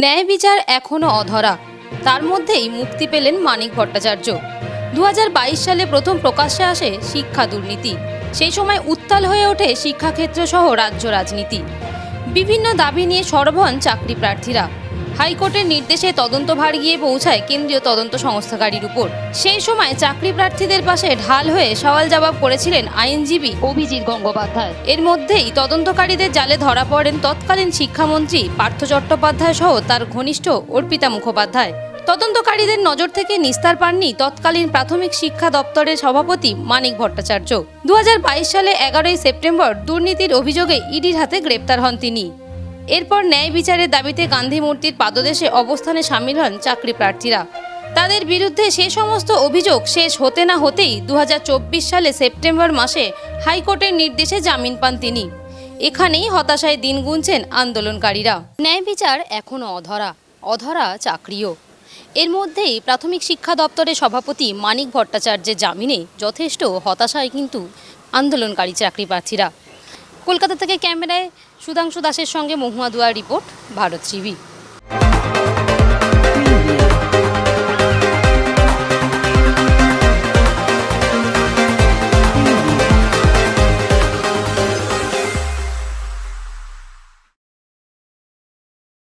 ন্যায় বিচার এখনও অধরা। তার মধ্যেই মুক্তি পেলেন মানিক ভট্টাচার্য। দু হাজার বাইশ সালে প্রথম প্রকাশ্যে আসে শিক্ষা দুর্নীতি। সেই সময় উত্তাল হয়ে ওঠে শিক্ষাক্ষেত্র সহ রাজ্য রাজনীতি। বিভিন্ন দাবি নিয়ে সরব হন চাকরি প্রার্থীরা। হাইকোর্টের নির্দেশে তদন্তভার গিয়ে পৌঁছায় কেন্দ্রীয় তদন্ত সংস্থাকারীর উপর। সেই সময় চাকরি প্রার্থীদের পাশে ঢাল হয়ে সওয়াল জবাব করেছিলেন আইনজীবী অভিজিৎ গঙ্গোপাধ্যায়। এর মধ্যেই তদন্তকারীদের জালে ধরা পড়েন তৎকালীন শিক্ষামন্ত্রী পার্থ চট্টোপাধ্যায় সহ তার ঘনিষ্ঠ অর্পিতা মুখোপাধ্যায়। তদন্তকারীদের নজর থেকে নিস্তার পাননি তৎকালীন প্রাথমিক শিক্ষা দপ্তরের সভাপতি মানিক ভট্টাচার্য। দু হাজার বাইশ সালে এগারোই সেপ্টেম্বর দুর্নীতির অভিযোগে ইডির হাতে গ্রেপ্তার হন তিনি। এরপর ন্যায় বিচারের দাবিতে গান্ধী মূর্তির পাদদেশে অবস্থানে সামিল হন চাকরি প্রার্থীরা। তাদের বিরুদ্ধে সে সমস্ত অভিযোগ শেষ হতে না হতেই দু হাজার চব্বিশ সালে সেপ্টেম্বর মাসে হাইকোর্টের নির্দেশে জামিন পান তিনি। এখানেই হতাশায় দিন গুনছেন আন্দোলনকারীরা। ন্যায় বিচার এখনও অধরা অধরা চাকরিও। এর মধ্যেই প্রাথমিক শিক্ষা দপ্তরের সভাপতি মানিক ভট্টাচার্যের জামিনে যথেষ্ট হতাশায় কিন্তু আন্দোলনকারী চাকরি প্রার্থীরা। কলকাতা থেকে ক্যামেরায় সুধাংশু দাসের সঙ্গে মহুয়া দুয়ার রিপোর্ট ভারত টিভি।